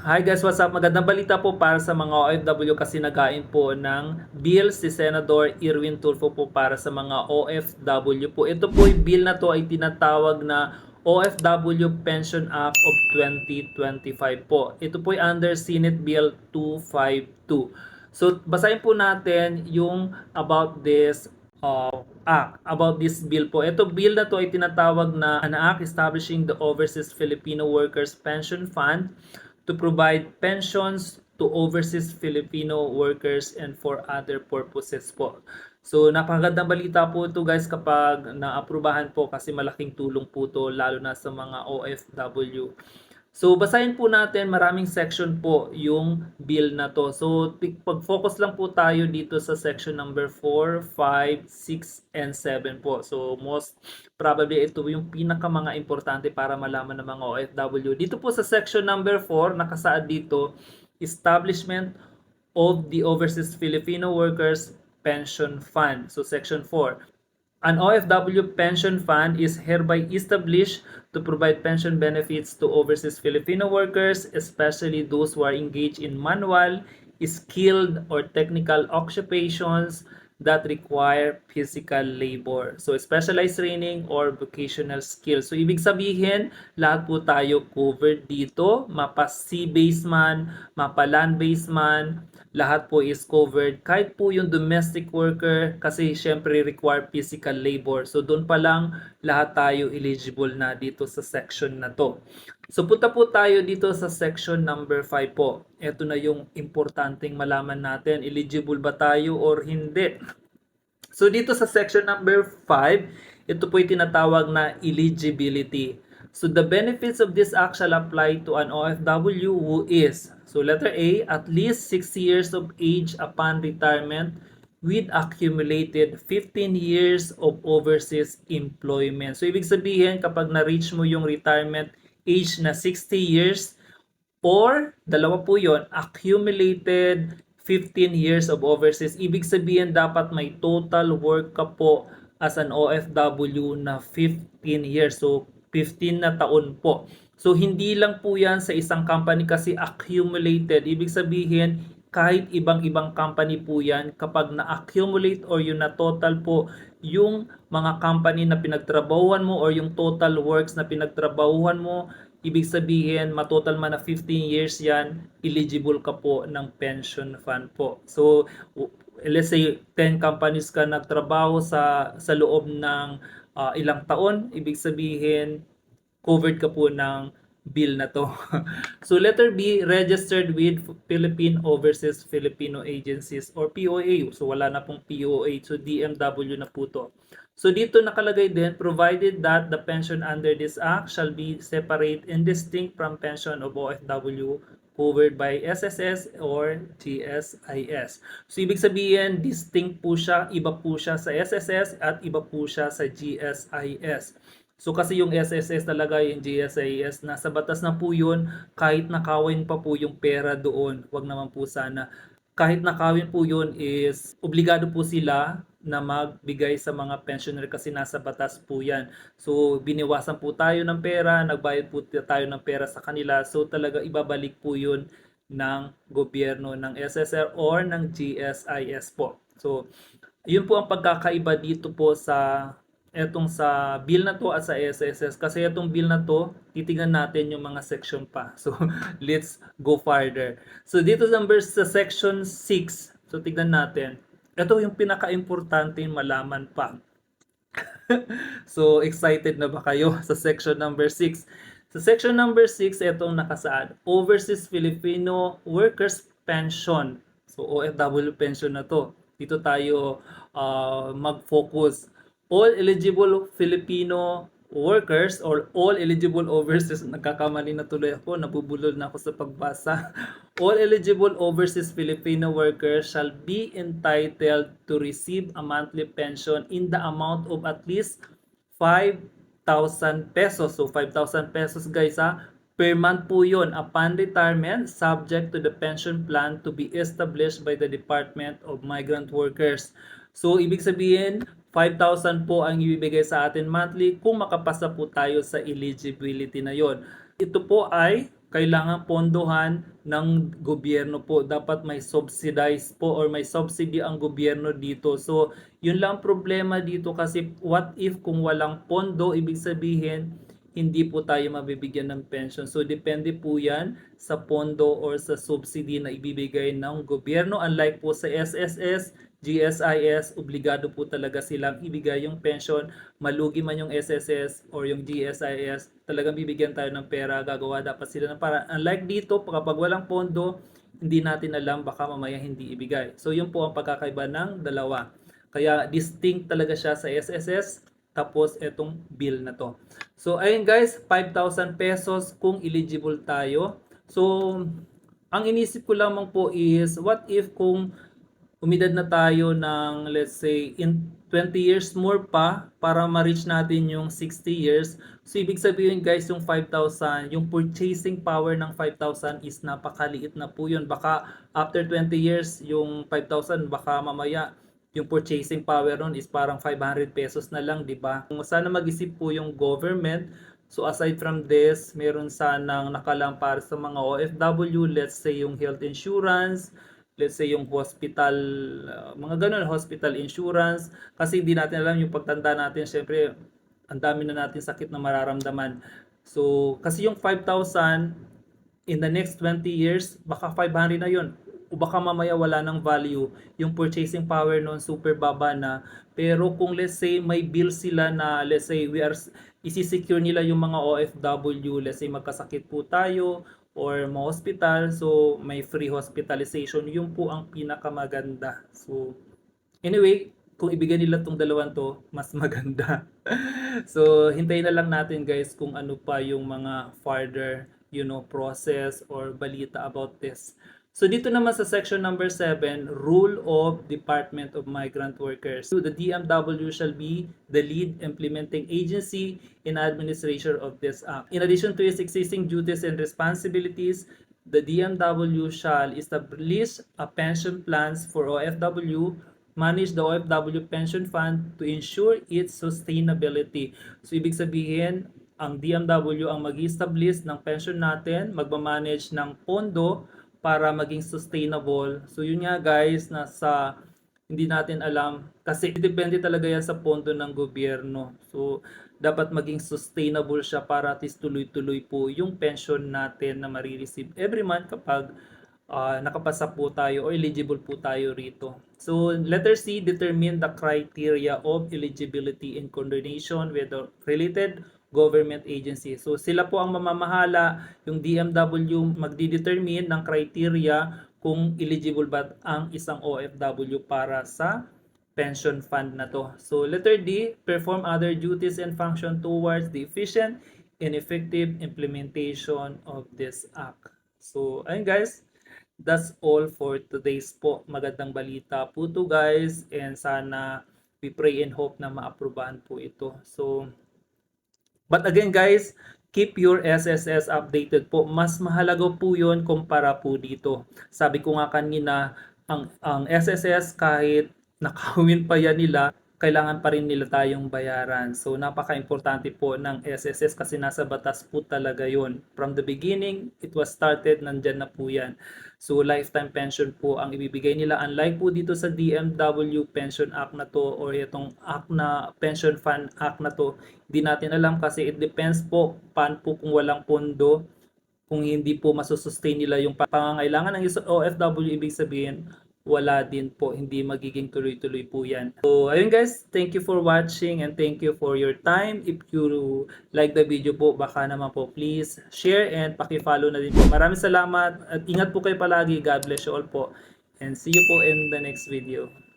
Hi guys, what's up? Magandang balita po para sa mga OFW kasi nagain po ng bill si Senador Irwin Tulfo po para sa mga OFW po. Ito po yung bill na to ay tinatawag na OFW Pension Act of 2025 po. Ito po ay under Senate Bill 252. So basahin po natin yung about this uh, act, about this bill po. Ito bill na to ay tinatawag na an act establishing the Overseas Filipino Workers Pension Fund to provide pensions to overseas Filipino workers and for other purposes po. So napakagandang balita po ito guys kapag naaprubahan po kasi malaking tulong po ito lalo na sa mga OFW. So basahin po natin maraming section po yung bill na to. So pag-focus lang po tayo dito sa section number 4, 5, 6, and 7 po. So most probably ito yung pinaka mga importante para malaman ng mga OFW. Dito po sa section number 4, nakasaad dito, establishment of the Overseas Filipino Workers Pension Fund. So section 4, An OFW pension fund is hereby established to provide pension benefits to overseas Filipino workers, especially those who are engaged in manual, skilled, or technical occupations that require physical labor. So, specialized training or vocational skills. So, ibig sabihin, lahat po tayo covered dito. Mapa sea-based man, mapa land-based man, lahat po is covered. Kahit po yung domestic worker, kasi syempre require physical labor. So, doon pa lang lahat tayo eligible na dito sa section na to. So, punta po tayo dito sa section number 5 po. Ito na yung importanteng malaman natin. Eligible ba tayo or hindi? So dito sa section number 5, ito po yung tinatawag na eligibility. So the benefits of this act shall apply to an OFW who is, so letter A, at least 6 years of age upon retirement with accumulated 15 years of overseas employment. So ibig sabihin kapag na-reach mo yung retirement age na 60 years or dalawa po yon accumulated 15 years of overseas. Ibig sabihin dapat may total work ka po as an OFW na 15 years. So 15 na taon po. So hindi lang po yan sa isang company kasi accumulated. Ibig sabihin kahit ibang-ibang company po yan kapag na-accumulate or yung na-total po yung mga company na pinagtrabahuhan mo or yung total works na pinagtrabahuhan mo Ibig sabihin, matotal man na 15 years yan, eligible ka po ng pension fund po. So, let's say 10 companies ka nagtrabaho sa sa loob ng ah, ilang taon, ibig sabihin covered ka po ng bill na to. so letter B, registered with Philippine Overseas Filipino Agencies or POA. So wala na pong POA, so DMW na po to. So dito nakalagay din, provided that the pension under this act shall be separate and distinct from pension of OFW covered by SSS or GSIS. So ibig sabihin, distinct po siya, iba po siya sa SSS at iba po siya sa GSIS. So kasi yung SSS talaga, yung GSIS, nasa batas na po yun, kahit nakawin pa po yung pera doon, wag naman po sana. Kahit nakawin po yun is, obligado po sila na magbigay sa mga pensioner kasi nasa batas po yan. So biniwasan po tayo ng pera, nagbayad po tayo ng pera sa kanila. So talaga ibabalik po yun ng gobyerno ng SSR or ng GSIS po. So yun po ang pagkakaiba dito po sa etong sa bill na to at sa SSS kasi etong bill na to titingnan natin yung mga section pa. So let's go further so dito number sa section 6 so tignan natin. Ito yung pinaka-importante malaman pa. So excited na ba kayo sa section number 6 sa section number 6 itong nakasaad overseas Filipino workers pension. So OFW pension na to. Dito tayo ah, mag-focus all eligible Filipino workers or all eligible overseas nagkakamali na tuloy ako nabubulol na ako sa pagbasa. All eligible overseas Filipino workers shall be entitled to receive a monthly pension in the amount of at least 5,000 pesos. So 5,000 pesos guys ha? Per month po yon upon retirement subject to the pension plan to be established by the Department of Migrant Workers. So, ibig sabihin, 5,000 po ang ibibigay sa atin monthly kung makapasa po tayo sa eligibility na yon. Ito po ay kailangan pondohan ng gobyerno po. Dapat may subsidize po or may subsidy ang gobyerno dito. So, yun lang problema dito kasi what if kung walang pondo, ibig sabihin, hindi po tayo mabibigyan ng pension. So, depende po yan sa pondo or sa subsidy na ibibigay ng gobyerno. Unlike po sa SSS, GSIS, obligado po talaga silang ibigay yung pension. Malugi man yung SSS or yung GSIS, talagang bibigyan tayo ng pera, gagawa dapat sila ng para. Unlike dito, kapag walang pondo, hindi natin alam, baka mamaya hindi ibigay. So, yun po ang pagkakaiba ng dalawa. Kaya distinct talaga siya sa SSS, tapos etong bill na to. So, ayun guys, 5,000 pesos kung eligible tayo. So, ang inisip ko lamang po is, what if kung umidad na tayo ng let's say in 20 years more pa para ma-reach natin yung 60 years. So ibig sabihin guys yung 5,000, yung purchasing power ng 5,000 is napakaliit na po yun. Baka after 20 years yung 5,000 baka mamaya yung purchasing power nun is parang 500 pesos na lang, di ba? Kung Sana mag-isip po yung government. So aside from this, meron sanang nakalang para sa mga OFW, let's say yung health insurance, let's say yung hospital, uh, mga ganun, hospital insurance. Kasi hindi natin alam yung pagtanda natin, syempre, ang dami na natin sakit na mararamdaman. So, kasi yung 5,000 in the next 20 years, baka 500 na yun. O baka mamaya wala ng value. Yung purchasing power noon super baba na. Pero kung let's say may bill sila na let's say we are isi-secure nila yung mga OFW, let's say magkasakit po tayo or ma-hospital, so may free hospitalization, yun po ang pinakamaganda. So, anyway, kung ibigay nila tong dalawang to, mas maganda. so, hintayin na lang natin guys kung ano pa yung mga further, you know, process or balita about this. So dito naman sa section number 7, Rule of Department of Migrant Workers. So the DMW shall be the lead implementing agency in administration of this act. In addition to its existing duties and responsibilities, the DMW shall establish a pension plans for OFW, manage the OFW pension fund to ensure its sustainability. So ibig sabihin, ang DMW ang mag-establish ng pension natin, magmamanage ng pondo para maging sustainable. So yun nga guys, nasa hindi natin alam kasi depende talaga yan sa pondo ng gobyerno. So dapat maging sustainable siya para at least tuloy-tuloy po yung pension natin na marireceive every month kapag uh, nakapasa po tayo or eligible po tayo rito. So letter C, determine the criteria of eligibility in coordination with the related government agency. So sila po ang mamamahala, yung DMW magdidetermine ng criteria kung eligible ba ang isang OFW para sa pension fund na to. So letter D, perform other duties and function towards the efficient and effective implementation of this act. So ayun guys, that's all for today's po. Magandang balita po to guys and sana we pray and hope na maaprubahan po ito. So But again guys, keep your SSS updated po. Mas mahalaga po yun kumpara po dito. Sabi ko nga kanina, ang, ang SSS kahit nakawin pa yan nila, kailangan pa rin nila tayong bayaran. So napaka-importante po ng SSS kasi nasa batas po talaga yon. From the beginning, it was started, nandyan na po yan. So lifetime pension po ang ibibigay nila. Unlike po dito sa DMW Pension Act na to or itong act na Pension Fund Act na to, hindi natin alam kasi it depends po paano po kung walang pondo kung hindi po masusustain nila yung pangangailangan ng OFW, ibig sabihin, wala din po, hindi magiging tuloy-tuloy po yan. So, ayun guys, thank you for watching and thank you for your time. If you like the video po, baka naman po please share and paki-follow na din po. Maraming salamat at ingat po kayo palagi. God bless you all po. And see you po in the next video.